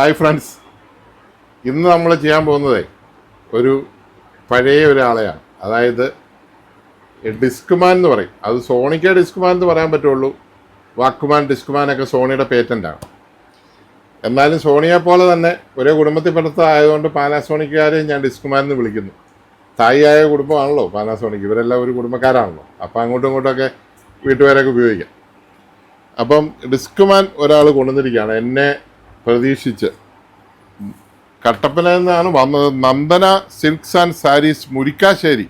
Hi friends. ഇന്ന് നമ്മൾ ചെയ്യാൻ പോകുന്നത് ഒരു പഴയ ഒരാളെയാണ്. അതായത് ഡിസ്ക്മാൻ എന്ന് പറയും. അത് സോണിക്ക ഡിസ്ക്മാൻ എന്ന് പറയാൻ പറ്റുള്ളൂ. വാക്കുമാൻ ഡിസ്ക്മാനൊക്കെ സോണിയുടെ പേറ്റന്റാണ് എന്നാലും സോണിയെ പോലെ തന്നെ ഒരേ കുടുംബത്തിൽ ആയതുകൊണ്ട് പാനാസോണിക്കുകാരെയും ഞാൻ ഡിസ്ക്മാൻ എന്ന് വിളിക്കുന്നു. തായിയായ കുടുംബമാണല്ലോ പാനാസോണിക് ഇവരെല്ലാം ഒരു കുടുംബക്കാരാണല്ലോ. അപ്പോൾ അങ്ങോട്ടും ഇങ്ങോട്ടൊക്കെ വീട്ടുകാരൊക്കെ ഉപയോഗിക്കാം. അപ്പം ഡിസ്ക്മാൻ ഒരാൾ കൊണ്ടുവന്നിരിക്കുകയാണ്. എന്നെ പ്രതീക്ഷിച്ച്. കട്ടപ്പനയിൽ നിന്നാണ് വന്നത് നന്ദന സിൽക്സ് ആൻഡ് സാരീസ് മുരിക്കാശ്ശേരി.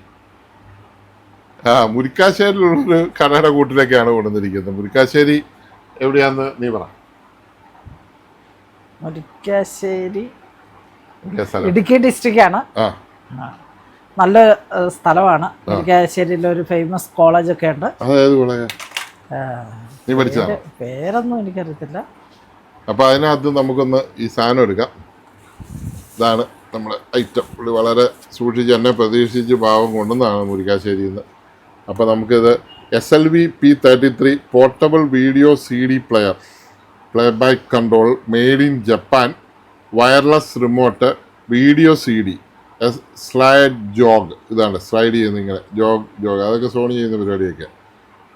ആ മുരിക്കാശ്ശേരിയിലുള്ളൊരു കടയുടെ കൂട്ടിലേക്കാണ് കൊണ്ടുവന്നിരിക്കുന്നത്. മുരിക്കാശ്ശേരി എവിടെയാന്ന് നീ പറ. മുരിക്കാശ്ശേരി ഇടുക്കി ഡിസ്ട്രിക്റ്റ് ആണ്. നല്ല സ്ഥലമാണ്. മുരിക്കാശ്ശേരിയിൽ ഒരു ഫേമസ് കോളേജ് ഒക്കെ ഉണ്ട്. പേരൊന്നും എനിക്കറിയത്തില്ല. അപ്പോൾ അതിനകത്ത് നമുക്കൊന്ന് ഈ സാധനം എടുക്കാം. ഇതാണ് നമ്മുടെ ഐറ്റം. പുള്ളി വളരെ സൂക്ഷിച്ച് എന്നെ പ്രതീക്ഷിച്ച് ഭാവം കൊണ്ടുവന്നതാണ് മുരിക്കാശ്ശേരിയിൽ നിന്ന്. അപ്പോൾ നമുക്കിത് S L V P thirty three portable video C D player playback control made in Japan wireless remote video C D slide jog ഇതാണ് സ്ലൈഡ് ചെയ്യുന്ന ഇങ്ങനെ. ജോഗ് ജോഗ് അതൊക്കെ സോണി ചെയ്യുന്ന പരിപാടിയൊക്കെ.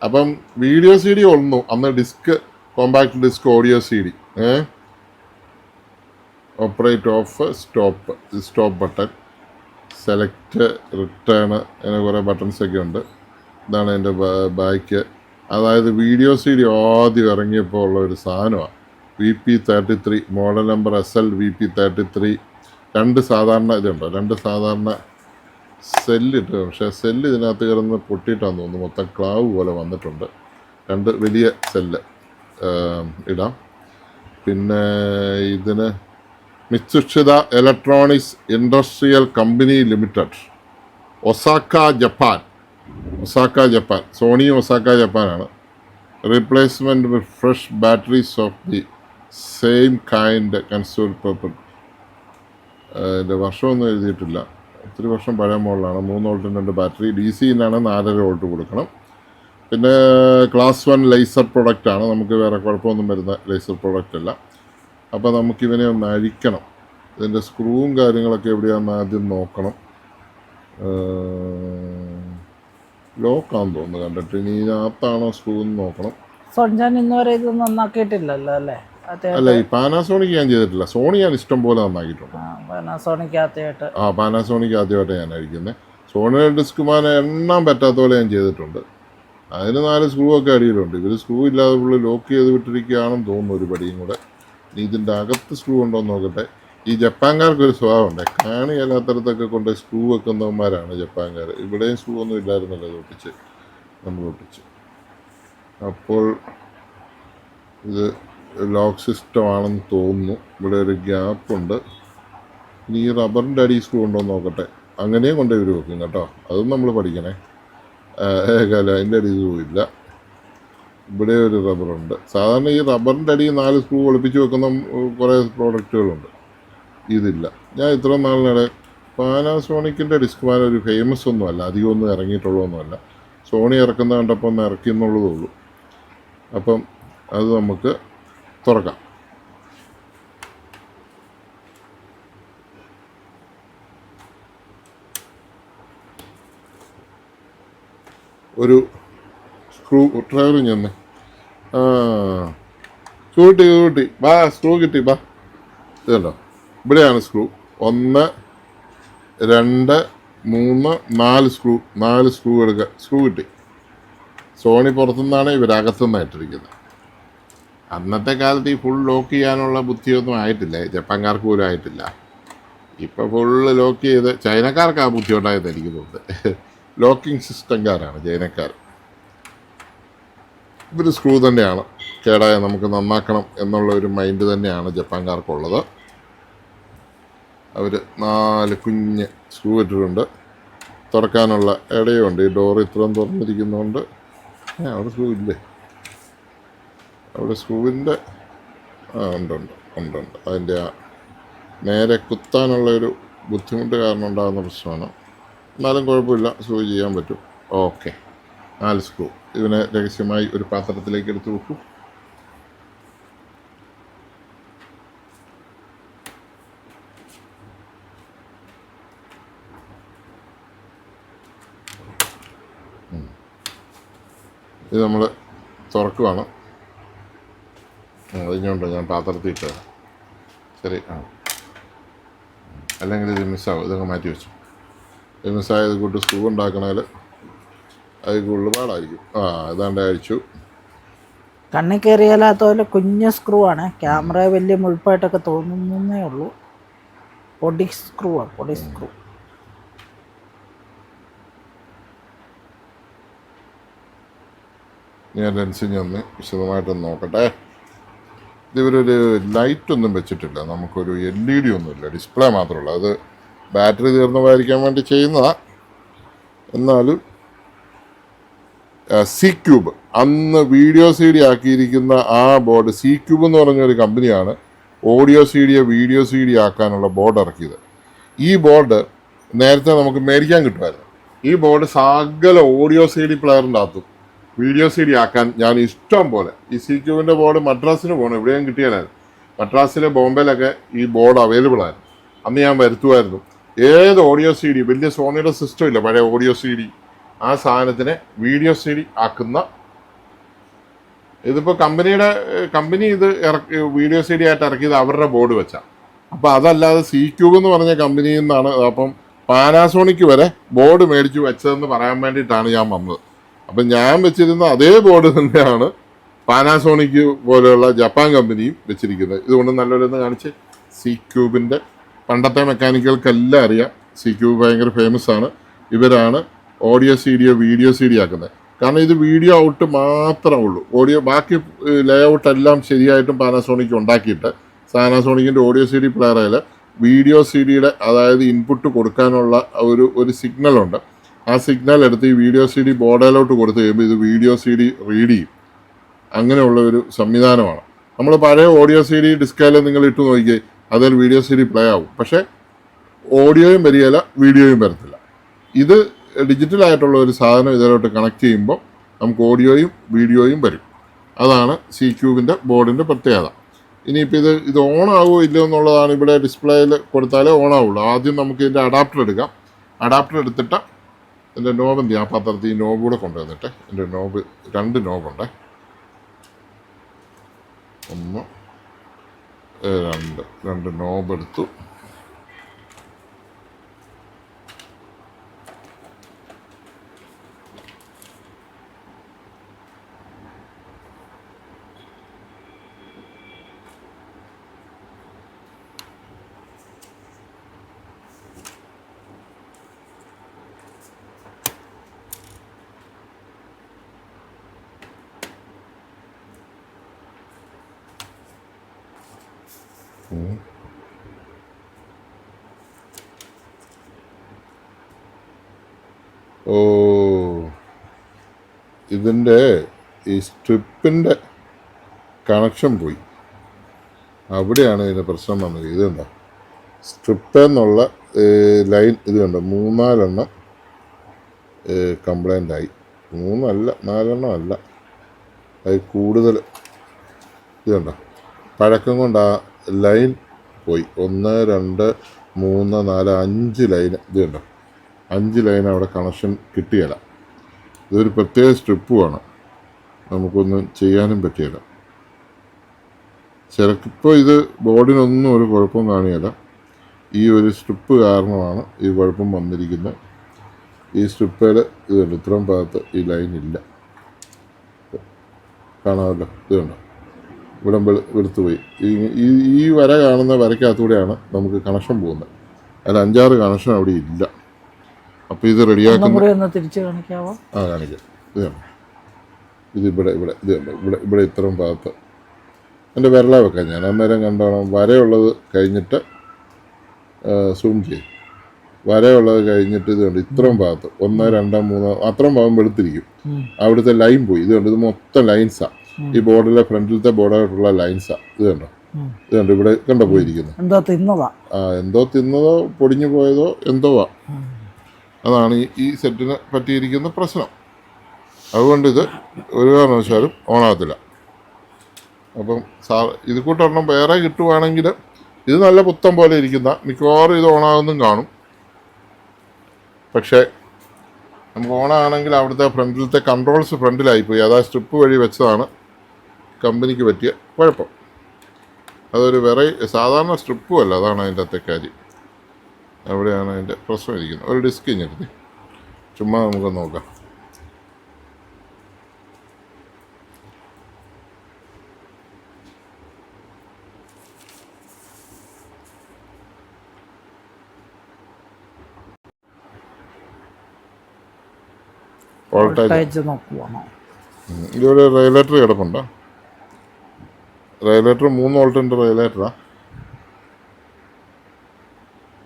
അപ്പം വീഡിയോ സി ഡി ഒന്നു അന്ന് disc compact disc audio C D operate off stop stop button select return അങ്ങനെ കുറേ ബട്ടൺസൊക്കെ ഉണ്ട്. ഇതാണ് എന്റെ ബാക്ക് അതായത് വീഡിയോ സി ഡി ആദ്യം ഇറങ്ങിയപ്പോൾ ഉള്ള ഒരു സാധനമാണ് V P thirty three model number S L V P thirty three രണ്ട് സാധാരണ ഇതുണ്ടോ? രണ്ട് സാധാരണ സെല്ലിട്ട് പക്ഷേ സെല്ല് ഇതിനകത്ത് കിടന്ന് പൊട്ടിയിട്ടാന്ന് തോന്നുന്നു. മൊത്തം ക്ലാവ് പോലെ വന്നിട്ടുണ്ട്. രണ്ട് വലിയ സെല്ല് ഇടാം. പിന്നെ ഇതിന് Matsushita electronics industrial company limited Osaka Japan Osaka Japan Sony Osaka ജപ്പാനാണ് replacement with fresh batteries of the same kind consumer paper എന്റെ വർഷമൊന്നും എഴുതിയിട്ടില്ല. ഒത്തിരി വർഷം പഴയ മോഡലാണ്. മൂന്ന് വോൾട്ടിന്റെ രണ്ട് ബാറ്ററി ഡി സിയിലാണ് നാലര വോൾട്ട് കൊടുക്കണം. പിന്നെ ക്ലാസ് വൺ ലേസർ പ്രൊഡക്റ്റ് ആണ്. നമുക്ക് വേറെ കുഴപ്പമൊന്നും വരുന്ന ലേസർ പ്രൊഡക്റ്റ് അല്ല. അപ്പോൾ നമുക്കിവനെ ഒന്ന് അഴിക്കണം. ഇതിന്റെ സ്ക്രൂവും കാര്യങ്ങളൊക്കെ എവിടെയാണെന്ന് ആദ്യം നോക്കണം. ലോക്കാന്ന് തോന്നുന്നു കണ്ടിട്ട്. ഇനി ഇതിനകത്താണോ സ്ക്രൂ എന്ന് നോക്കണം. സോൺജാൻ ഇന്ന് വരെ ഇത് നന്നാക്കിയിട്ടില്ലല്ലോ അല്ലേ? അല്ല ഈ പാനാസോണിക് ഞാൻ ചെയ്തിട്ടില്ല. സോണി ഞാൻ ഇഷ്ടം പോലെ നന്നാക്കിയിട്ടുണ്ട്. ആ പാനാസോണിക് ആദ്യമായിട്ട്. ഞാൻ അഴിക്കുന്നത് സോണിയുടെ ഡിസ്കുമാനെ എണ്ണാൻ പറ്റാത്ത പോലെ ഞാൻ ചെയ്തിട്ടുണ്ട്. അതിന് നാല് സ്ക്രൂ ഒക്കെ അടിയിലുണ്ട്. ഇവർ സ്ക്രൂ ഇല്ലാതെ പുള്ളി ലോക്ക് ചെയ്ത് വിട്ടിരിക്കുകയാണെന്ന് തോന്നുന്നു ഒരു പടിയും കൂടെ ഇനി ഇതിന്റെ അകത്ത് സ്ക്രൂ ഉണ്ടോ എന്ന് നോക്കട്ടെ. ഈ ജപ്പാൻകാർക്കൊരു സ്വഭാവമുണ്ട്. കാണിയല്ലാത്തടത്തൊക്കെ കൊണ്ട് സ്ക്രൂ വെക്കുന്നവന്മാരാണ് ജപ്പാൻകാർ ഇവിടെയും സ്ക്രൂ ഒന്നും ഇല്ലായിരുന്നല്ലോ ഇത് ഒട്ടിച്ച്. നമ്മൾ ഒട്ടിച്ച്. അപ്പോൾ ഇത് ലോക്ക് സിസ്റ്റം ആണെന്ന് തോന്നുന്നു. ഇവിടെ ഒരു ഗ്യാപ്പ് ഉണ്ട്. ഇനി ഈ റബ്ബറിന്റെ അടി സ്ക്രൂ ഉണ്ടോ നോക്കട്ടെ. അങ്ങനെയും കൊണ്ടേ ഇവർ വെക്കും കേട്ടോ. അതും നമ്മൾ പഠിക്കണേ. അതിന്റെ അടി പോയില്ല. ഇവിടെ ഒരു റബ്ബറുണ്ട്. സാധാരണ ഈ റബ്ബറിന്റെ അടിയിൽ നാല് സ്ക്രൂ ഒളിപ്പിച്ച് വെക്കുന്ന കുറേ പ്രോഡക്റ്റുകളുണ്ട്. ഇതില്ല. ഞാൻ ഇത്ര നാളിനിടെ പാനാസോണിക്കിന്റെ ഡിസ്ക് പാൻ ഒരു ഫേമസ് ഒന്നുമല്ല. അധികം ഒന്നും ഇറങ്ങിയിട്ടുള്ളതൊന്നുമല്ല. സോണി ഇറക്കുന്ന കണ്ടപ്പോൾ ഒന്ന് ഇറക്കി എന്നുള്ളതേ ഉള്ളൂ. അപ്പം അത് നമുക്ക് തുറക്കാം. ഒരു സ്ക്രൂ ഡ്രൈവർ ചെന്ന് ആ സ്ക്രൂ കിട്ടി സ്ക്രൂ കിട്ടി. വാ സ്ക്രൂ കിട്ടി വാ ഇതല്ലോ ഇവിടെയാണ് സ്ക്രൂ ഒന്ന് രണ്ട് മൂന്ന് നാല് സ്ക്രൂ നാല് സ്ക്രൂ എടുക്കുക സ്ക്രൂ കിട്ടി. സോണി പുറത്തുനിന്നാണ് ഇവരകത്തുനിന്ന് ഇട്ടിരിക്കുന്നത്. അന്നത്തെ കാലത്ത് ഈ ഫുൾ ലോക്ക് ചെയ്യാനുള്ള ബുദ്ധിയൊന്നും ആയിട്ടില്ല. ജപ്പാൻകാർക്ക് പോലും ആയിട്ടില്ല. ഇപ്പോൾ ഫുള്ള് ലോക്ക് ചെയ്ത് ചൈനക്കാർക്ക് ആ ബുദ്ധി എനിക്ക് തോന്നുന്നത്. ലോക്കിംഗ് സിസ്റ്റംകാരാണ് ചൈനക്കാർ ഇവർ സ്ക്രൂ തന്നെയാണ്. കേടായ നമുക്ക് നന്നാക്കണം എന്നുള്ള ഒരു മൈൻഡ് തന്നെയാണ് ജപ്പാൻകാർക്കുള്ളത്. അവർ നാല് കുഞ്ഞ് സ്ക്രൂ ഇട്ടിട്ടുണ്ട്. തുറക്കാനുള്ള ഇടയുണ്ട്. ഈ ഡോർ ഇത്രയും തുറന്നിരിക്കുന്നതുകൊണ്ട് ഏ, അവിടെ സ്ക്രൂ ഇല്ലേ? അവിടെ സ്ക്രൂവിന്റെ ആ ഉണ്ടുണ്ട് ഉണ്ടുണ്ട് ഉണ്ട് ഉണ്ട്. അതിന്റെ ആ നേരെ കുത്താനുള്ള ഒരു ബുദ്ധിമുട്ട് കാരണം ഉണ്ടാകുന്ന പ്രശ്നമാണ്. എന്നാലും കുഴപ്പമില്ല. സൂ ചെയ്യാൻ പറ്റും. ഓക്കെ. നാല് സ്ക്രൂ. ഇതിനെ രഹസ്യമായി ഒരു പാത്രത്തിലേക്ക് എടുത്തു വെക്കും. ഇത് നമ്മൾ തുറക്കുവാണ്. അതിഞ്ഞുണ്ട് ഞാൻ പാത്രത്തിൽ ഇട്ടത്. ശരി ആ. അല്ലെങ്കിൽ ഇത് മിസ്സാവും ഇതൊക്കെ മാറ്റി വെച്ചു. മിസ്സായത് കൂട്ട് സ്ക്രൂ ഉണ്ടാക്കണേൽ അത് കൂടുതൽ പാടായിരിക്കും. ആ ഏതാണ്ട് അഴിച്ചു കണ്ണിൽ കയറിയാലാത്ത പോലെ കുഞ്ഞ് സ്ക്രൂ ആണ്. ക്യാമറ വലിയ മുഴുപ്പായിട്ടൊക്കെ തോന്നുന്നേ ഉള്ളൂ. പൊടി സ്ക്രൂ ആണ് പൊടി സ്ക്രൂ ഞാൻ ലെൻസിങ് ഒന്ന് വിശദമായിട്ടൊന്ന് നോക്കട്ടെ. ഇതിവരൊരു ലൈറ്റ് ഒന്നും വെച്ചിട്ടില്ല. നമുക്കൊരു എൽ ഇ ഡി ഒന്നുമില്ല. ഡിസ്പ്ലേ മാത്രമല്ല അത് ബാറ്ററി തീർന്നതായിരിക്കാൻ വേണ്ടി ചെയ്യുന്നതാണ് എന്നാലും സി ക്യൂബ് അന്ന് വീഡിയോ സി ഡി ആക്കിയിരിക്കുന്ന ആ ബോർഡ് സി ക്യൂബ് എന്ന് പറഞ്ഞൊരു കമ്പനിയാണ് ഓഡിയോ സി ഡിയെ വീഡിയോ സി ഡി ആക്കാനുള്ള ബോർഡ് ഇറക്കിയത്. ഈ ബോർഡ് നേരത്തെ നമുക്ക് മേടിക്കാൻ കിട്ടുമായിരുന്നു. ഈ ബോർഡ് സകല ഓഡിയോ സി ഡി പ്ലെയറിന്റെ അകത്തും വീഡിയോ സി ഡി ആക്കാൻ ഞാൻ ഇഷ്ടം പോലെ. ഈ സി ക്യൂബിന്റെ ബോർഡ് മദ്രാസിന് പോകണം എവിടെയും കിട്ടിയാലായിരുന്നു. മദ്രാസിലെ ബോംബെയിലൊക്കെ ഈ ബോർഡ് അവൈലബിൾ ആയിരുന്നു അന്ന് ഞാൻ വരുത്തുമായിരുന്നു. ഏത് ഓഡിയോ സി ഡി വലിയ സോണിയുടെ സിസ്റ്റം ഇല്ല പഴയ ഓഡിയോ സി ഡി. ആ സാധനത്തിനെ വീഡിയോ സി ഡി ആക്കുന്ന ഇതിപ്പോൾ കമ്പനിയുടെ കമ്പനി ഇത് ഇറക്കി വീഡിയോ സി ഡി ആയിട്ട് ഇറക്കിയത് അവരുടെ ബോർഡ് വെച്ചാണ് അപ്പോൾ അതല്ലാതെ സി ക്യൂബ് എന്ന് പറഞ്ഞ കമ്പനിയിൽ നിന്നാണ് അപ്പം പാനാസോണിക്ക് വരെ ബോർഡ് മേടിച്ചു വെച്ചതെന്ന് പറയാൻ വേണ്ടിയിട്ടാണ് ഞാൻ വന്നത്. അപ്പം ഞാൻ വെച്ചിരുന്ന അതേ ബോർഡ് തന്നെയാണ് പാനാസോണിക് പോലെയുള്ള ജപ്പാൻ കമ്പനിയും വെച്ചിരിക്കുന്നത്. ഇതുകൊണ്ട് നല്ലൊരെന്ന് കാണിച്ച് സി ക്യൂബിന്റെ പണ്ടത്തെ മെക്കാനിക്കുകൾക്കെല്ലാം അറിയാം. സി ക്യൂബ് ഭയങ്കര ഫേമസ് ആണ്. ഇവരാണ് ഓഡിയോ സി ഡിയോ വീഡിയോ സി ഡി ആക്കുന്നത്. കാരണം ഇത് വീഡിയോ ഔട്ട് മാത്രമേ ഉള്ളൂ. ഓഡിയോ ബാക്കി ലേ ഔട്ട് എല്ലാം ശരിയായിട്ടും പാനാസോണിക് ഉണ്ടാക്കിയിട്ട് പാനാസോണിക്കിന്റെ ഓഡിയോ സി ഡി പ്ലെയറിൽ വീഡിയോ സി ഡിയുടെ അതായത് ഇൻപുട്ട് കൊടുക്കാനുള്ള ഒരു ഒരു സിഗ്നലുണ്ട് ആ സിഗ്നൽ എടുത്ത് ഈ വീഡിയോ സി ഡി ബോർഡിലോട്ട് കൊടുത്തു കഴിയുമ്പോൾ ഇത് വീഡിയോ സി ഡി റീഡ് ചെയ്യും. അങ്ങനെയുള്ള ഒരു സംവിധാനമാണ്. നമ്മൾ പഴയ ഓഡിയോ സി ഡി ഡിസ്കയിൽ നിങ്ങൾ ഇട്ട് നോക്കിയേ അതിൽ വീഡിയോ സി ഡി പ്ലേ ആവും. പക്ഷേ ഓഡിയോയും വരികയില്ല വീഡിയോയും വരത്തില്ല. ഇത് ഡിജിറ്റലായിട്ടുള്ള ഒരു സാധനം ഇതിലോട്ട് കണക്ട് ചെയ്യുമ്പോൾ നമുക്ക് ഓഡിയോയും വീഡിയോയും വരും. അതാണ് സി ക്യൂബിന്റെ ബോർഡിന്റെ പ്രത്യേകത. ഇനിയിപ്പോൾ ഇത് ഇത് ഓൺ ആകുമോ ഇല്ലയോ എന്നുള്ളതാണ് ഇവിടെ ഡിസ്പ്ലേയിൽ കൊടുത്താലേ ഓൺ ആവുള്ളൂ. ആദ്യം നമുക്ക് ഇതിന്റെ അഡാപ്റ്റർ എടുക്കാം. അഡാപ്റ്റർ എടുത്തിട്ട് എന്റെ നോബ് എന്ത് ചെയ്യാം? പാത്രത്തിൽ ഈ നോബ് കൂടെ കൊണ്ടുവന്നിട്ട് എന്റെ നോബ് രണ്ട് നോബുണ്ട് ഒന്ന് രണ്ട് രണ്ട് നോബ് ഓ. ഇതിന്റെ ഈ സ്ട്രിപ്പിന്റെ കണക്ഷൻ പോയി. അവിടെയാണ് ഇതിന്റെ പ്രശ്നം വന്നത്. ഇതുണ്ടോ സ്ട്രിപ്പ് എന്നുള്ള ലൈൻ ഇത് കണ്ടോ? മൂന്നാലെണ്ണം കംപ്ലൈന്റ് ആയി. മൂന്നല്ല നാലെണ്ണം അല്ല. അത് കൂടുതൽ ഇത് കണ്ടോ? പഴക്കം കൊണ്ട് ആ ലൈൻ പോയി. ഒന്ന് രണ്ട് മൂന്ന് നാല് അഞ്ച് ലൈൻ ഇത് കണ്ടോ? അഞ്ച് ലൈൻ അവിടെ കണക്ഷൻ കിട്ടിയല്ല ഇതൊരു പ്രത്യേക സ്ട്രിപ്പ് വേണം. നമുക്കൊന്നും ചെയ്യാനും പറ്റിയല്ല ചിലപ്പോൾ ഇത് ബോർഡിനൊന്നും ഒരു കുഴപ്പം കാണിയല്ല ഈ ഒരു സ്ട്രിപ്പ് കാരണമാണ് ഈ കുഴപ്പം വന്നിരിക്കുന്നത്. ഈ സ്ട്രിപ്പിൽ ഇത് കണ്ടോ ഇത്രയും ഭാഗത്ത് ഈ ലൈൻ ഇല്ല. കാണാമല്ലോ. ഇത് കണ്ടോ ഇവിടെ വെളു- വെളുത്ത് പോയി. ഈ- ഈ വര കാണുന്ന വരയ്ക്കകത്തൂടെയാണ് നമുക്ക് കണക്ഷൻ പോകുന്നത്. അതിൽ അഞ്ചാറ് കണക്ഷൻ അവിടെ ഇല്ല. അപ്പോൾ ഇത് റെഡിയാക്കുന്ന തിരിച്ച് കാണിക്കാവോ? ആ കാണിക്കാം. ഇത് ഇത് ഇവിടെ ഇവിടെ ഇത് ഇവിടെ ഇവിടെ ഇത്രയും ഭാഗത്ത്. എന്റെ വിരള വെക്കാം ഞാൻ. അന്നേരം കണ്ടാണ്? വരയുള്ളത് കഴിഞ്ഞിട്ട് സൂം ചെയ്യും. വരയുള്ളത് കഴിഞ്ഞിട്ട് ഇത് കണ്ടു? ഇത്രയും ഭാഗത്ത്. ഒന്ന് രണ്ടോ മൂന്നോ അത്രയും ഭാഗം വെളുത്തിരിക്കും. അവിടുത്തെ ലൈൻ പോയി. ഇത് കണ്ടു? ഇത് മൊത്തം ലൈൻസാണ് ഈ ബോർഡിലെ ഫ്രണ്ടിലത്തെ ബോർഡായിട്ടുള്ള ലൈൻസാണ് ഇത് കണ്ടോ. ഇത് കണ്ടോ? ഇവിടെ കണ്ടോ പോയിരിക്കുന്നത്? എന്തോ തിന്നതാ. എന്തോ പൊടിഞ്ഞു പോയതോ എന്തോ ആ. അതാണ് ഈ സെറ്റിന് പറ്റിയിരിക്കുന്ന പ്രശ്നം. അതുകൊണ്ട് ഇത് ഒരു കാരണവശാലും ഓണാകത്തില്ല. അപ്പം സാർ ഇത് കൂട്ടൊരെണ്ണം വേറെ കിട്ടുവാണെങ്കിൽ ഇത് നല്ല പുത്തം പോലെ ഇരിക്കുന്ന മിക്കവാറും ഇത് ഓണാകുന്നതും കാണും. പക്ഷേ നമുക്ക് ഓണാണെങ്കിൽ അവിടുത്തെ ഫ്രണ്ടിലത്തെ കൺട്രോൾസ് ഫ്രണ്ടിലായിപ്പോയി. അതാ സ്ട്രിപ്പ് വഴി വെച്ചതാണ് കമ്പനിക്ക് പറ്റിയ കുഴപ്പം. അതൊരു വെറൈ സാധാരണ സ്ട്രിപ്പും അല്ല അതാണ് അതിന്റെ അത്തെ കാര്യം. അവിടെയാണ് അതിന്റെ പ്രശ്നം ഇരിക്കുന്നത്. ഒരു ഡിസ്ക് ഇഞ്ഞെടുത്ത് ചുമ്മാ നമുക്ക് നോക്കാം. വോൾട്ടേജ്. റെയിലേറ്റർ റെഗുലേറ്റർ കിടപ്പുണ്ടോ? റെഗുലേറ്റർ മൂന്ന് വോൾട്ടിന്റെ റെഗുലേറ്ററാ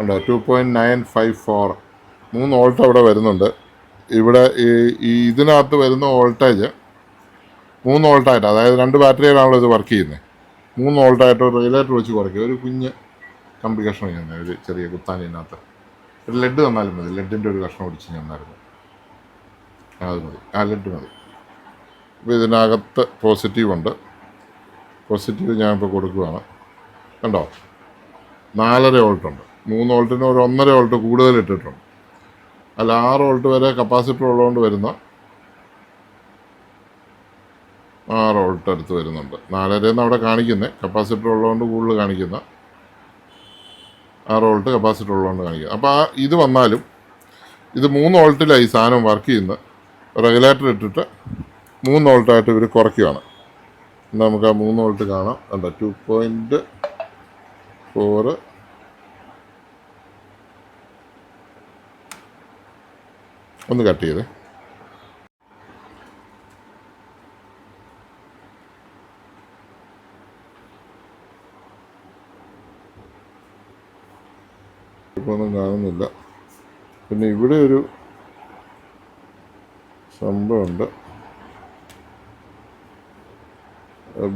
ഉണ്ടോ? Two point nine five four മൂന്ന് വോൾട്ട് അവിടെ വരുന്നുണ്ട്. ഇവിടെ ഈ ഇതിനകത്ത് വരുന്ന വോൾട്ടേജ് മൂന്ന് വോൾട്ടായിട്ട് അതായത് രണ്ട് ബാറ്ററിയിലാണല്ലോ ഇത് വർക്ക് ചെയ്യുന്നത്. മൂന്ന് വോൾട്ടായിട്ട് ഒരു റെഗുലേറ്റർ വെച്ച് കുറയ്ക്കുക. ഒരു കുഞ്ഞ് കഷ്ണം ചെയ്യുന്നത് ഒരു ചെറിയ കുത്താനിനകത്ത് ഒരു ലെഡ് തന്നാലും മതി. ലെഡിന്റെ ഒരു കഷ്ണം ഒടിച്ച് തന്നായിരുന്നു അത് മതി. ആ ലെഡ് മതി. അപ്പോൾ ഇതിനകത്ത് പോസിറ്റീവ് ഉണ്ട്. പോസിറ്റീവ് ഞാനിപ്പോൾ കൊടുക്കുകയാണ് കണ്ടോ? നാലര വോൾട്ട് ഉണ്ട് മൂന്ന് വോൾട്ടിന് ഒരു ഒന്നര വോൾട്ട് കൂടുതൽ ഇട്ടിട്ടുണ്ട്. അല്ല ആറ് വോൾട്ട് വരെ കപ്പാസിറ്റർ ഉള്ളതുകൊണ്ട് വരുന്ന ആറ് വോൾട്ട് അടുത്ത് വരുന്നുണ്ട്. നാലരയെന്ന് അവിടെ കാണിക്കുന്നത്. കപ്പാസിറ്റർ ഉള്ളതുകൊണ്ട് കൂടുതൽ കാണിക്കുന്ന ആറ് വോൾട്ട് കപ്പാസിറ്റർ ഉള്ളതുകൊണ്ട് കാണിക്കുന്നത്. അപ്പോൾ ആ ഇത് വന്നാലും ഇത് മൂന്ന് വോൾട്ടിലായി സാധനം വർക്ക് ചെയ്യുന്ന റെഗുലേറ്റർ ഇട്ടിട്ട് മൂന്ന് വോൾട്ടായിട്ട് ഇവർ കുറയ്ക്കുകയാണ് നമുക്ക് ആ മൂന്ന് വോൾട്ട് കാണാം. കണ്ടോ? ടു പോയിന്റ് ഫോറ് ഒന്ന് കട്ട് ചെയ്തേ. ഒന്നും കാണുന്നില്ല. പിന്നെ ഇവിടെ ഒരു സംഭവമുണ്ട്.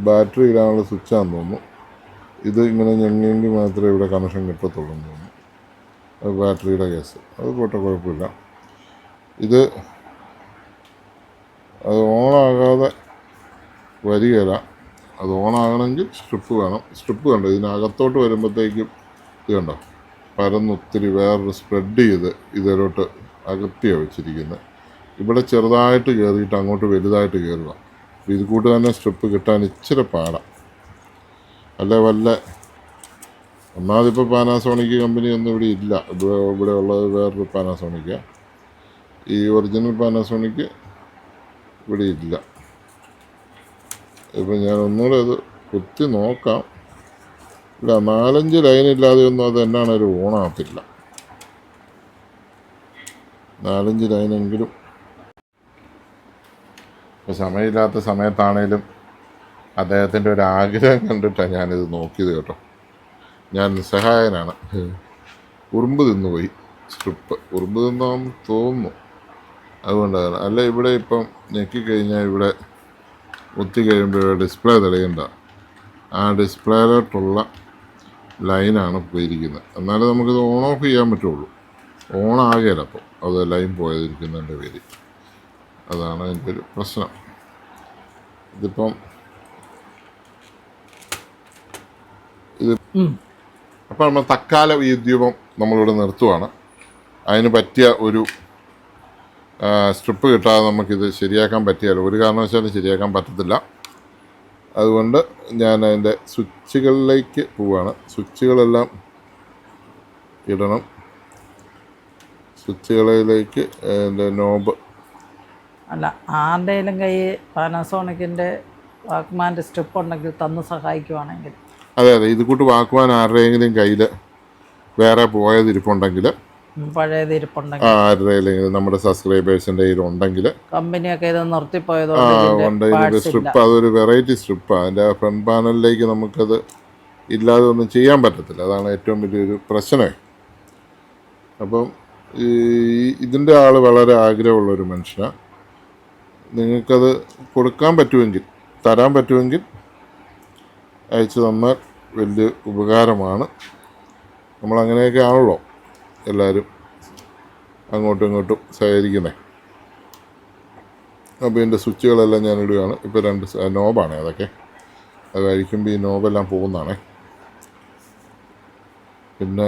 ബാറ്ററി ഇടാനുള്ള സ്വിച്ചാന്ന് തോന്നുന്നു. ഇത് ഇങ്ങനെ ഞെങ്ങിയെങ്കിൽ മാത്രമേ ഇവിടെ കണക്ഷൻ കിട്ടത്തുള്ളൂ എന്ന് തോന്നുന്നു ബാറ്ററിയുടെ കേസ്. അത് പോട്ടെ കുഴപ്പമില്ല. ഇത് അത് ഓണാകാതെ വരികയില്ല. അത് ഓണാകണമെങ്കിൽ സ്ട്രിപ്പ് വേണം. സ്ട്രിപ്പ് കണ്ടോ? ഇതിനകത്തോട്ട് വരുമ്പോഴത്തേക്കും ഇത് കണ്ടോ? പരന്നൊത്തിരി വേറൊരു സ്പ്രെഡ് ചെയ്ത് ഇതിലോട്ട് അകത്തിയാണ് വെച്ചിരിക്കുന്നത് ഇവിടെ ചെറുതായിട്ട് കയറിയിട്ട് അങ്ങോട്ട് വലുതായിട്ട് കയറുക. അപ്പോൾ ഇത് കൂട്ട് തന്നെ സ്ട്രിപ്പ് കിട്ടാൻ ഇച്ചിരി പാടാം. അല്ലെ വല്ല ഒന്നാമതിപ്പോൾ പാനാസോണിക് കമ്പനി ഒന്നും ഇവിടെ ഇല്ല. ഇവിടെ ഇവിടെ ഉള്ളത് വേറൊരു പാനാസോണിക്ക ഈ ഒറിജിനൽ പാനാസോണിക് ഇവിടെ ഇല്ല. ഇപ്പം ഞാൻ ഒന്നുകൂടെ അത് കുത്തി നോക്കാം. ഇല്ല നാലഞ്ച് ലൈൻ ഇല്ലാതെ ഒന്നും അത് എന്നാണ് ഒരു ഓണാകത്തില്ല. നാലഞ്ച് ലൈനെങ്കിലും ഇപ്പോൾ സമയമില്ലാത്ത സമയത്താണേലും അദ്ദേഹത്തിന്റെ ഒരു ആഗ്രഹം കണ്ടിട്ടാണ് ഞാനിത് നോക്കിയത് കേട്ടോ. ഞാൻ നിസ്സഹായനാണ്. ഉറുമ്പ് തിന്നുപോയി. സ്ട്രിപ്പ്. ഉറുമ്പ് തിന്നാന്ന് തോന്നുന്നു. അതുകൊണ്ടാണ്. അല്ല ഇവിടെ ഇപ്പം ഞെക്കിക്കഴിഞ്ഞാൽ ഇവിടെ ഒത്തി കഴിയുമ്പോൾ ഡിസ്പ്ലേ തെളിയണ്ട. ആ ഡിസ്പ്ലേയിലോട്ടുള്ള ലൈനാണ് പോയിരിക്കുന്നത്. എന്നാലേ നമുക്കിത് ഓൺ ഓഫ് ചെയ്യാൻ പറ്റുള്ളൂ. ഓൺ ആകേല അപ്പോൾ അത് ലൈൻ പോയതിരിക്കുന്നതിന്റെ പേര്. അതാണ് എന്റെ ഒരു പ്രശ്നം. ഇതിപ്പം ഇത് അപ്പം നമ്മൾ തക്കാല ഈ ഉദ്യമം നമ്മളിവിടെ നിർത്തുവാണ്. അതിന് പറ്റിയ ഒരു സ്ട്രിപ്പ് കിട്ടാതെ നമുക്കിത് ശരിയാക്കാൻ പറ്റിയാലോ? ഒരു കാരണവശാലും ശരിയാക്കാൻ പറ്റത്തില്ല. അതുകൊണ്ട് ഞാൻ അതിന്റെ സ്വിച്ചുകളിലേക്ക് പോവുകയാണ് സ്വിച്ചുകളെല്ലാം ഇടണം. സ്വിച്ചുകളിലേക്ക് അതിന്റെ നോബ് അല്ല ആരുടെയും കൈ പാനാസോണിക്കിന്റെ വാക്മാന്റെ സ്ട്രിപ്പ് ഉണ്ടെങ്കിൽ തന്ന് സഹായിക്കുവാണെങ്കിൽ. അതെ അതെ. ഇത് കൂട്ട് വാക്കുവാൻ ആരുടെയെങ്കിലും കയ്യിൽ വേറെ പോയതിരിപ്പുണ്ടെങ്കിൽ പഴയത് ഇരിപ്പുണ്ടെങ്കിൽ ആരുടെയെങ്കിലും നമ്മുടെ സബ്സ്ക്രൈബേഴ്സിന്റെ കയ്യിൽ ഉണ്ടെങ്കിൽ കമ്പനിയൊക്കെ ഇത് ആ നിർത്തിപ്പോയതുകൊണ്ട് ഉണ്ട്. ഇതിന്റെ. സ്ട്രിപ്പ് അതൊരു വെറൈറ്റി സ്ട്രിപ്പാണ് അതിന്റെ ഫ്രണ്ട് പാനലിലേക്ക് നമുക്കത് ഇല്ലാതെ ഒന്നും ചെയ്യാൻ പറ്റത്തില്ല. അതാണ് ഏറ്റവും വലിയൊരു പ്രശ്നമേ അപ്പം ഈ ഇതിന്റെ ആൾ വളരെ ആഗ്രഹമുള്ള ഒരു മനുഷ്യനാണ് നിങ്ങൾക്കത് കൊടുക്കാൻ പറ്റുമെങ്കിൽ തരാൻ പറ്റുമെങ്കിൽ അയച്ചു തന്നാൽ വലിയ ഉപകാരമാണ്. നമ്മൾ അങ്ങനെയൊക്കെ ആണല്ലോ. എല്ലാവരും അങ്ങോട്ടും ഇങ്ങോട്ടും സഹകരിക്കുന്നത് അപ്പോൾ ഇതിന്റെ സ്വിച്ചുകളെല്ലാം ഞാൻ ഇടുകയാണ്. ഇപ്പോൾ രണ്ട് നോബാണ് അതൊക്കെ. അത് കഴിക്കുമ്പോൾ ഈ നോബെല്ലാം പോകുന്നതാണേ. പിന്നെ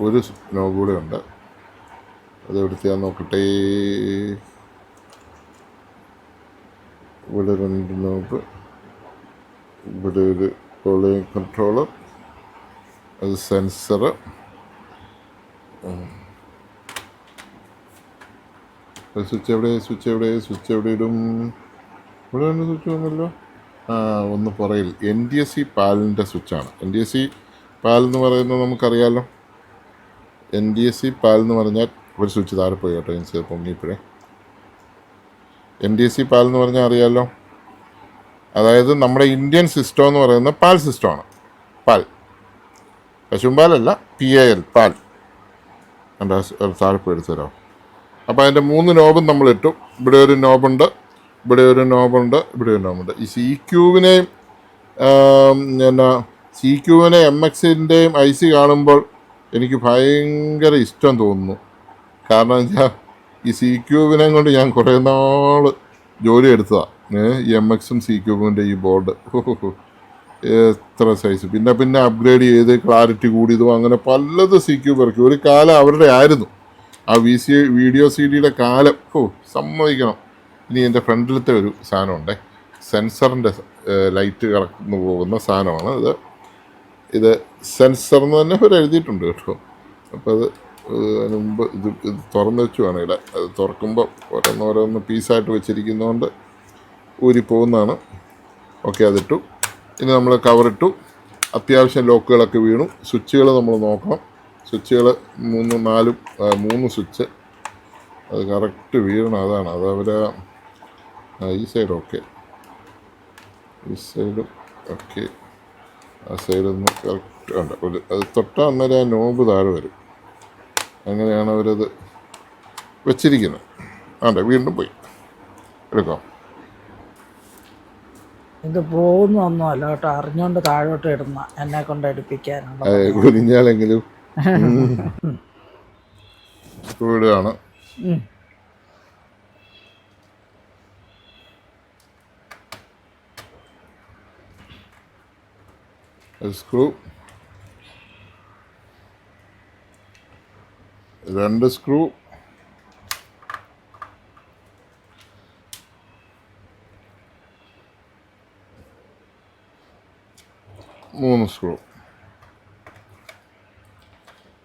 ഒരു നോബ് കൂടെ ഉണ്ട്. അത് എവിടുത്തെയാന്ന് നോക്കട്ടെ. ഇവിടെ രണ്ട് നോബ്. ഇവിടെ ഒരു വോളിയം കൺട്രോളർ. അത് സെൻസർ സ്വിച്ച് എവിടെ സ്വിച്ച് എവിടെ സ്വിച്ച് എവിടെ ഇടും? ഇവിടെ തന്നെ സ്വിച്ച് വന്നല്ലോ? ആ ഒന്ന് പുറയിൽ എൻ ഡി എസ് സി പാലിന്റെ സ്വിച്ചാണ്. എൻ ഡി എസ് സി പാൽ എന്ന് പറയുന്നത് നമുക്കറിയാമല്ലോ എൻ ഡി എസ് സി പാൽ എന്ന് പറഞ്ഞാൽ ഒരു സ്വിച്ച് താഴെ പോയി കേട്ടോ എനിക്ക് പൊങ്ങിയപ്പോഴേ N T S C PAL എന്ന് പറഞ്ഞാൽ അറിയാമല്ലോ അതായത് നമ്മുടെ ഇന്ത്യൻ സിസ്റ്റം എന്ന് പറയുന്നത് പാൽ സിസ്റ്റമാണ്. പാൽ. പശുമ്പാലല്ല പി എ എൽ പാൽ. എന്റെ പോയി എടുത്തു തരാം അപ്പോൾ അതിന്റെ മൂന്ന് നോബും നമ്മൾ ഇട്ടു ഇവിടെ ഒരു നോബുണ്ട് ഇവിടെ ഒരു നോബുണ്ട് ഇവിടെ ഒരു നോബുണ്ട്. ഈ സി ക്യൂവിനെയും എന്നാ സി ക്യൂവിനെ എം എക്സിന്റെയും ഐ സി കാണുമ്പോൾ എനിക്ക് ഭയങ്കര ഇഷ്ടം തോന്നുന്നു. കാരണം വെച്ചാൽ ഈ സി ക്യൂബിനെ കൊണ്ട് ഞാൻ കുറേ നാൾ ജോലി എടുത്തതാണ് ഈ എം എക്സും സി ക്യൂബിന്റെ ഈ ബോർഡ്. എത്ര സൈസ് പിന്നെ പിന്നെ അപ്ഗ്രേഡ് ചെയ്ത് ക്ലാരിറ്റി കൂടിയതും അങ്ങനെ പലത് സി ക്യൂബ് ഇറക്കി ഒരു കാലം അവരുടെ ആയിരുന്നു. ആ വി സി വീഡിയോ സി ഡിയുടെ കാലം. ഓ സമ്മതിക്കണം. ഇനി എന്റെ ഫ്രണ്ടിലത്തെ ഒരു സാധനമുണ്ടേ. സെൻസറിന്റെ ലൈറ്റ് കറന്നു പോകുന്ന സാധനമാണ് ഇത്. ഇത് സെൻസർ എന്ന് തന്നെ അവർ എഴുതിയിട്ടുണ്ട് കേട്ടോ. അപ്പോൾ അത് അതിന് മുമ്പ് ഇത് ഇത് തുറന്ന് വെച്ച് വേണം ഇവിടെ അത് തുറക്കുമ്പോൾ ഓരോന്ന് ഓരോന്ന് പീസായിട്ട് വെച്ചിരിക്കുന്നതുകൊണ്ട് ഊരി പോകുന്നതാണ് ഓക്കെ അതിട്ടു. ഇനി നമ്മൾ കവറിട്ടു അത്യാവശ്യം ലോക്കുകളൊക്കെ വീണു. സ്വിച്ചുകൾ നമ്മൾ നോക്കണം. സ്വിച്ചുകൾ മൂന്ന് നാലും മൂന്ന് സ്വിച്ച്. അത് കറക്റ്റ് വീഴണം. അതാണ്. അത് അവർ ഈ സൈഡ് ഓക്കെ ഈ സൈഡ് ഓക്കെ ആ സൈഡൊന്ന് കറക്റ്റ് ഉണ്ട് ഒരു അത് തൊട്ട അന്നേരം ആ നോബ് താഴെ വരും. അങ്ങനെയാണ് അവരത് വെച്ചിരിക്കുന്നത്. ആണ്ടെ വീണ്ടും പോയി. എടുക്കാം. ഇത് പോകുന്നൊന്നുമല്ല കേട്ടോ. അറിഞ്ഞുകൊണ്ട് താഴോട്ട് ഇടുന്ന എന്നെ കൊണ്ട് എടുപ്പിക്കാനുള്ള കുനിഞ്ഞാലെങ്കിലും. സ്ക്രൂ. രണ്ട് സ്ക്രൂ. മൂന്ന് സ്ക്രൂ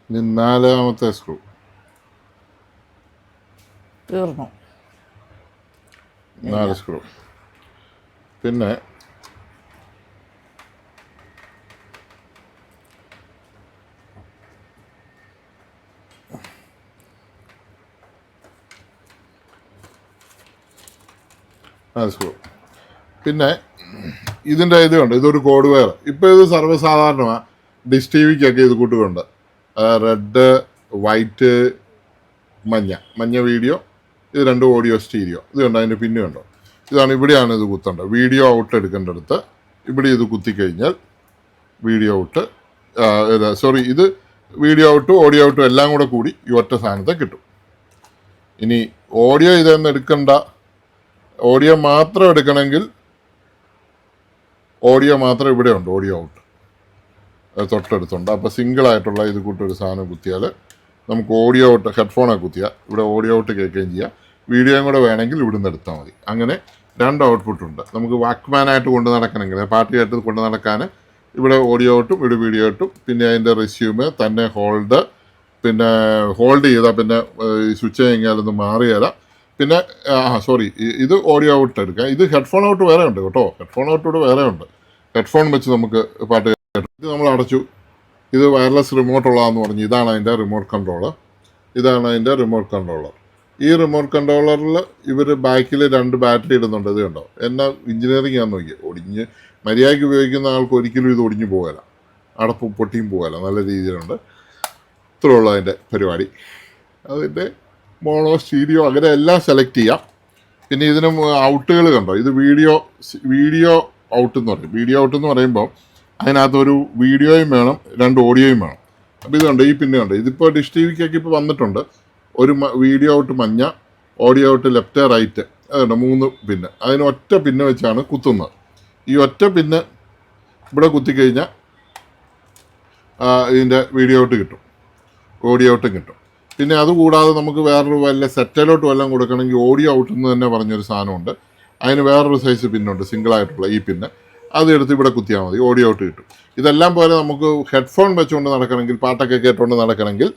ഇനി നാലാമത്തെ സ്ക്രൂ തീർന്നു. നാല് സ്ക്രൂ പിന്നെ നാല് സ്ക്രൂ പിന്നെ ഇതിന്റെ ഇത് കണ്ട്? ഇതൊരു കോഡ് വെയർ ഇപ്പോൾ ഇത് സർവസാധാരണമാണ് ഡിഷ് ടി വിക്കൊക്കെ ഇത് കൂട്ടുകൊണ്ട് റെഡ് വൈറ്റ് മഞ്ഞ. മഞ്ഞ വീഡിയോ ഇത് രണ്ട് ഓഡിയോ സ്റ്റീരിയോ ഇത് കണ്ടോ? അതിന്റെ പിന്നെ കണ്ടോ? ഇതാണ് ഇവിടെയാണ് ഇത് കുത്തേണ്ടത്. വീഡിയോ ഔട്ട് എടുക്കേണ്ടടുത്ത് ഇവിടെ ഇത് കുത്തിക്കഴിഞ്ഞാൽ വീഡിയോ ഔട്ട് സോറി ഇത് വീഡിയോ ഔട്ടും ഓഡിയോ ഔട്ടും എല്ലാം കൂടെ കൂടി ഈ ഒറ്റ സാധനത്തെ കിട്ടും. ഇനി ഓഡിയോ ഇതെന്ന് എടുക്കണ്ട. ഓഡിയോ മാത്രം എടുക്കണമെങ്കിൽ ഓഡിയോ മാത്രം ഇവിടെ ഉണ്ട് ഓഡിയോ ഔട്ട്. തൊട്ടടുത്തുണ്ട്. അപ്പോൾ സിംഗിൾ ആയിട്ടുള്ള ഇത് കൂട്ടൊരു സാധനം കുത്തിയാൽ നമുക്ക് ഓഡിയോ ഔട്ട് ഹെഡ്ഫോണൊക്കെ കുത്തിയാൽ ഇവിടെ ഓഡിയോ ഔട്ട് കേൾക്കുകയും ചെയ്യാം. വീഡിയോയും കൂടെ വേണമെങ്കിൽ ഇവിടുന്ന് എടുത്താൽ മതി. അങ്ങനെ രണ്ട് ഔട്ട്പുട്ട് ഉണ്ട്. നമുക്ക് വാക്ക്മാനായിട്ട് കൊണ്ട് നടക്കണമെങ്കിൽ പാർട്ടി ആയിട്ട് കൊണ്ട് നടക്കാൻ ഇവിടെ ഓഡിയോ ഔട്ടും ഇവിടെ വീഡിയോ ഔട്ടും. പിന്നെ അതിന്റെ റെസ്യൂമ് തന്നെ ഹോൾഡ് പിന്നെ ഹോൾഡ് ചെയ്താൽ പിന്നെ സ്വിച്ച് കഴിഞ്ഞാലൊന്ന് മാറിയാല പിന്നെ ആ സോറി ഇത് ഓഡിയോ ഔട്ട് എടുക്കാം. ഇത് ഹെഡ്ഫോൺ ഔട്ട് വേറെ ഉണ്ട് കേട്ടോ. ഹെഡ്ഫോൺ ഔട്ട് കൂടെ വേറെ ഉണ്ട്. ഹെഡ്ഫോൺ വെച്ച് നമുക്ക് പാട്ട് ഇത് നമ്മൾ അടച്ചു. ഇത് വയർലെസ് റിമോട്ട് ഉള്ളതെന്ന് പറഞ്ഞു. ഇതാണ് അതിന്റെ റിമോട്ട് കൺട്രോളർ ഇതാണ് അതിന്റെ റിമോട്ട് കൺട്രോളർ ഈ റിമോട്ട് കൺട്രോളറിൽ ഇവർ ബാക്കിൽ രണ്ട് ബാറ്ററി ഇടുന്നുണ്ട്. ഇത് കണ്ടോ? എന്നാ എഞ്ചിനീയറിംഗ് ആണെന്ന് നോക്കി ഒടിഞ്ഞ് മര്യാദയ്ക്ക് ഉപയോഗിക്കുന്ന ആൾക്ക് ഒരിക്കലും ഇത് ഒടിഞ്ഞു പോകല അടപ്പ് പൊട്ടിയും പോകല നല്ല രീതിയിലുണ്ട്. ഇത്രേ ഉള്ളൂ അതിന്റെ പരിപാടി. അതിന്റെ മോണോ സ്റ്റീരിയോ അങ്ങനെ എല്ലാം സെലക്ട് ചെയ്യാം. പിന്നെ ഇതിന് ഔട്ടുകൾ കണ്ടോ? ഇത് വീഡിയോ വീഡിയോ ഔട്ട് എന്ന് പറയും. വീഡിയോ ഔട്ട് എന്ന് പറയുമ്പോൾ അതിനകത്ത് ഒരു വീഡിയോയും വേണം രണ്ട് ഓഡിയോയും വേണം. അപ്പോൾ ഇതുണ്ട് ഈ പിന്നെ ഉണ്ട് ഇതിപ്പോൾ ഡിഷ് ടി വിക്കൊക്കെ ഇപ്പോൾ വന്നിട്ടുണ്ട്. ഒരു വീഡിയോ ഔട്ട് മഞ്ഞ ഓഡിയോ ഔട്ട് ലെഫ്റ്റ് റൈറ്റ് അതുണ്ട് മൂന്ന് പിന്നെ അതിന് ഒറ്റ പിന്നെ വെച്ചാണ് കുത്തുന്നത്. ഈ ഒറ്റ പിന്നെ ഇവിടെ കുത്തിക്കഴിഞ്ഞാൽ ഇതിന്റെ വീഡിയോ ഔട്ട് കിട്ടും. ഓഡിയോ ഔട്ടും കിട്ടും. പിന്നെ അതുകൂടാതെ നമുക്ക് വേറൊരു വല്ല സെറ്റലോട്ട് വല്ലതും കൊടുക്കണമെങ്കിൽ ഓഡിയോ ഔട്ട് എന്ന് തന്നെ പറഞ്ഞൊരു സാധനമുണ്ട്. അതിന് വേറൊരു സൈസ് പിന്നുണ്ട് സിംഗിൾ ആയിട്ടുള്ള ഈ പിന്ന്. അത് എടുത്ത് ഇവിടെ കുത്തിയാൽ മതി ഓഡിയോ ഔട്ട് കിട്ടും. ഇതെല്ലാം പോലെ നമുക്ക് ഹെഡ്ഫോൺ വെച്ചുകൊണ്ട് നടക്കണമെങ്കിൽ പാട്ടൊക്കെ കേട്ടുകൊണ്ട് നടക്കണമെങ്കിൽ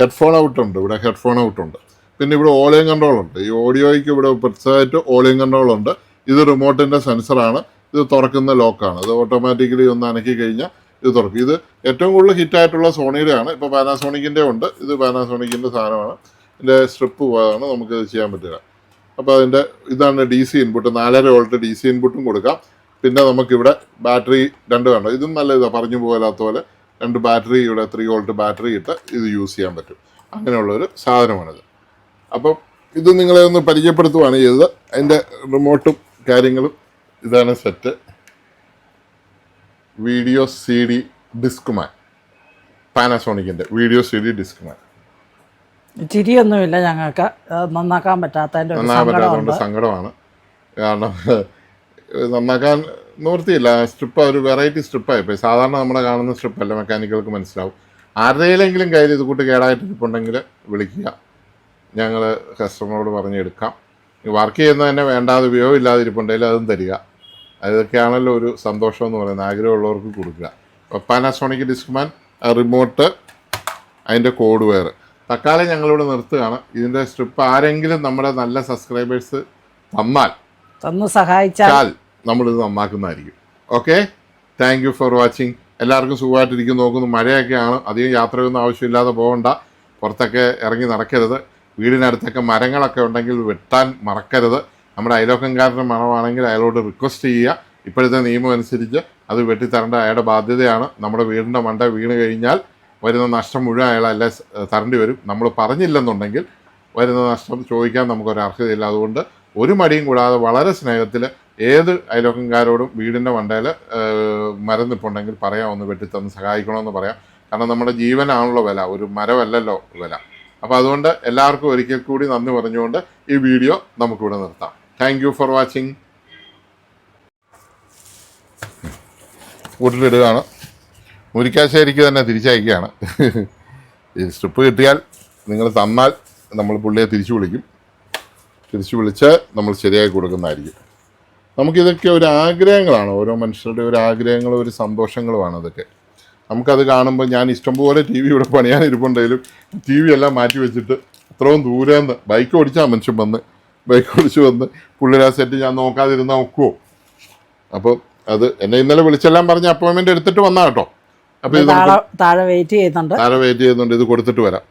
ഹെഡ്ഫോൺ ഔട്ട് ഉണ്ട് ഇവിടെ ഹെഡ്ഫോൺ ഔട്ട് ഉണ്ട്. പിന്നെ ഇവിടെ ഓളിയം കൺട്രോൾ ഉണ്ട്. ഈ ഓഡിയോയ്ക്ക് ഇവിടെ പ്രത്യേകമായിട്ട് ഓളിയം കൺട്രോൾ ഉണ്ട്. ഇത് റിമോട്ടിന്റെ സെൻസറാണ് ഇത് തുറക്കുന്ന ലോക്കാണ് ഇത് ഓട്ടോമാറ്റിക്കലി ഒന്ന് അനക്കി കഴിഞ്ഞാൽ ഇത് തുറക്കും. ഇത് ഏറ്റവും കൂടുതൽ ഹിറ്റായിട്ടുള്ള സോണിയുടെയാണ്. ഇപ്പോൾ പാനാസോണിക്കിന്റെ ഉണ്ട്. ഇത് പാനാസോണിക്കിന്റെ സാധനമാണ്. ഇതിന്റെ സ്ട്രിപ്പ് പോയതാണ് നമുക്ക് ഇത് ചെയ്യാൻ പറ്റുക. അപ്പോൾ അതിന്റെ ഇതാണ് ഡി സി ഇൻപുട്ട് നാലര വോൾട്ട് ഡി സി ഇൻപുട്ടും കൊടുക്കാം. പിന്നെ നമുക്കിവിടെ ബാറ്ററി രണ്ട് വേണ്ട ഇതും നല്ല ഇതാണ് പറഞ്ഞു പോകാത്ത പോലെ രണ്ട് ബാറ്ററി ഇവിടെ ത്രീ വോൾട്ട് ബാറ്ററി ഇട്ട് ഇത് യൂസ് ചെയ്യാൻ പറ്റും. അങ്ങനെയുള്ളൊരു സാധനമാണിത്. അപ്പം ഇത് നിങ്ങളെ ഒന്ന് പരിചയപ്പെടുത്തുകയാണ് ചെയ്തത്. അതിന്റെ റിമോട്ടും കാര്യങ്ങളും ഇതാണ് set video C D Discman പാനാസോണിക്കിന്റെ video C D ഡിസ്ക്മാൻ ചിരിയൊന്നുമില്ല ഞങ്ങൾക്ക്. നന്നാക്കാൻ പറ്റാത്തതിന്റെ നന്നാക്കാൻ പറ്റാത്തതുകൊണ്ട് സങ്കടമാണ്. കാരണം നന്നാക്കാൻ നിവൃത്തിയില്ല. സ്ട്രിപ്പ് ഒരു വെറൈറ്റി സ്ട്രിപ്പായി പോയി സാധാരണ നമ്മുടെ കാണുന്ന സ്ട്രിപ്പല്ല മെക്കാനിക്കുകൾക്ക് മനസ്സിലാവും. ആരുടെയിലെങ്കിലും കയ്യിൽ ഇത് കൂട്ട് കേടായിട്ട് ഇരിപ്പുണ്ടെങ്കിൽ വിളിക്കുക. ഞങ്ങൾ കസ്റ്റമറോട് പറഞ്ഞെടുക്കാം വർക്ക് ചെയ്യുന്നതന്നെ വേണ്ടാതെ ഉപയോഗം ഇല്ലാതെ ഇരിപ്പുണ്ടെങ്കിൽ അതും തരിക. അതൊക്കെയാണല്ലോ ഒരു സന്തോഷം എന്ന് പറയുന്നത്. ആഗ്രഹമുള്ളവർക്ക് കൊടുക്കുക. പാനാസോണിക് ഡിസ്ക്മാൻ റിമോട്ട് അതിന്റെ കോഡ് വെയർ തക്കാളി ഞങ്ങളിവിടെ നിർത്തുകയാണ്. ഇതിന്റെ സ്ട്രിപ്പ് ആരെങ്കിലും നമ്മുടെ നല്ല സബ്സ്ക്രൈബേഴ്സ് തന്നാൽ തന്നു സഹായിച്ചാൽ ചാൽ നമ്മളിത് നന്നാക്കുന്നതായിരിക്കും. Okay thank you for watching എല്ലാവർക്കും സുഖമായിട്ടിരിക്കും നോക്കുന്നു. മഴയൊക്കെയാണ്. അധികം യാത്രയൊന്നും ആവശ്യമില്ലാതെ പോകണ്ട പുറത്തൊക്കെ ഇറങ്ങി നടക്കരുത്. വീടിനടുത്തൊക്കെ മരങ്ങളൊക്കെ ഉണ്ടെങ്കിൽ വെട്ടാൻ മറക്കരുത്. നമ്മുടെ അയലോക്കംകാരന്റെ മണമാണെങ്കിൽ അയാളോട് റിക്വസ്റ്റ് ചെയ്യുക. ഇപ്പോഴത്തെ നിയമം അനുസരിച്ച് അത് വെട്ടിത്തരേണ്ട അയാളുടെ ബാധ്യതയാണ്. നമ്മുടെ വീടിന്റെ മണ്ട വീണ് കഴിഞ്ഞാൽ വരുന്ന നഷ്ടം മുഴുവൻ അയാളല്ല തരേണ്ടി വരും. നമ്മൾ പറഞ്ഞില്ലെന്നുണ്ടെങ്കിൽ വരുന്ന നഷ്ടം ചോദിക്കാൻ നമുക്കൊരു അർഹതയില്ല. അതുകൊണ്ട് ഒരു മടിയും കൂടാതെ വളരെ സ്നേഹത്തിൽ ഏത് അയലോക്കംകാരോടും വീടിന്റെ മണ്ടയിൽ മരം നിൽപ്പുണ്ടെങ്കിൽ പറയാം ഒന്ന് വെട്ടിത്തന്ന് സഹായിക്കണമെന്ന് പറയാം. കാരണം നമ്മുടെ ജീവനാണല്ലോ വില ഒരു മരമല്ലല്ലോ വില. അപ്പോൾ അതുകൊണ്ട് എല്ലാവർക്കും ഒരിക്കൽ കൂടി നന്ദി പറഞ്ഞുകൊണ്ട് ഈ വീഡിയോ നമുക്കിവിടെ നിർത്താം. താങ്ക് യു ഫോർ വാച്ചിങ് കൂട്ടിലിടുകയാണ് മുരിക്കാശ്ശേരിക്ക് തന്നെ തിരിച്ചയക്കുകയാണ്. സ്ട്രിപ്പ് കിട്ടിയാൽ നിങ്ങൾ തന്നാൽ നമ്മൾ പുള്ളിയെ തിരിച്ചു വിളിക്കും. തിരിച്ചു വിളിച്ച് നമ്മൾ ശരിയാക്കി കൊടുക്കുന്നതായിരിക്കും. നമുക്കിതൊക്കെ ഒരു ആഗ്രഹങ്ങളാണ്. ഓരോ മനുഷ്യരുടെ ഒരു ആഗ്രഹങ്ങളും ഒരു സന്തോഷങ്ങളുമാണ് അതൊക്കെ. നമുക്കത് കാണുമ്പോൾ ഞാൻ ഇഷ്ടംപോലെ ടി വി ഇവിടെ പണിയാൻ ഇരിപ്പുണ്ടെങ്കിലും ടി വി എല്ലാം മാറ്റി വെച്ചിട്ട് ഇത്രയും ദൂരെ നിന്ന് ബൈക്ക് ഓടിച്ചാൽ മനുഷ്യൻ വന്ന് ബൈക്ക് ഓടിച്ചു വന്ന് പുള്ളിരാ സെറ്റ് ഞാൻ നോക്കാതിരുന്നാൽ ഒക്കുമോ അപ്പോൾ അത് എന്നെ ഇന്നലെ വിളിച്ചെല്ലാം പറഞ്ഞ് അപ്പോയിൻമെന്റ് എടുത്തിട്ട് വന്നാട്ടോ അപ്പോൾ ഇത് താഴെ താഴെ വെയിറ്റ് ചെയ്യുന്നുണ്ട്. താഴെ വെയിറ്റ് ചെയ്യുന്നുണ്ട്. ഇത് കൊടുത്തിട്ട് വരാം.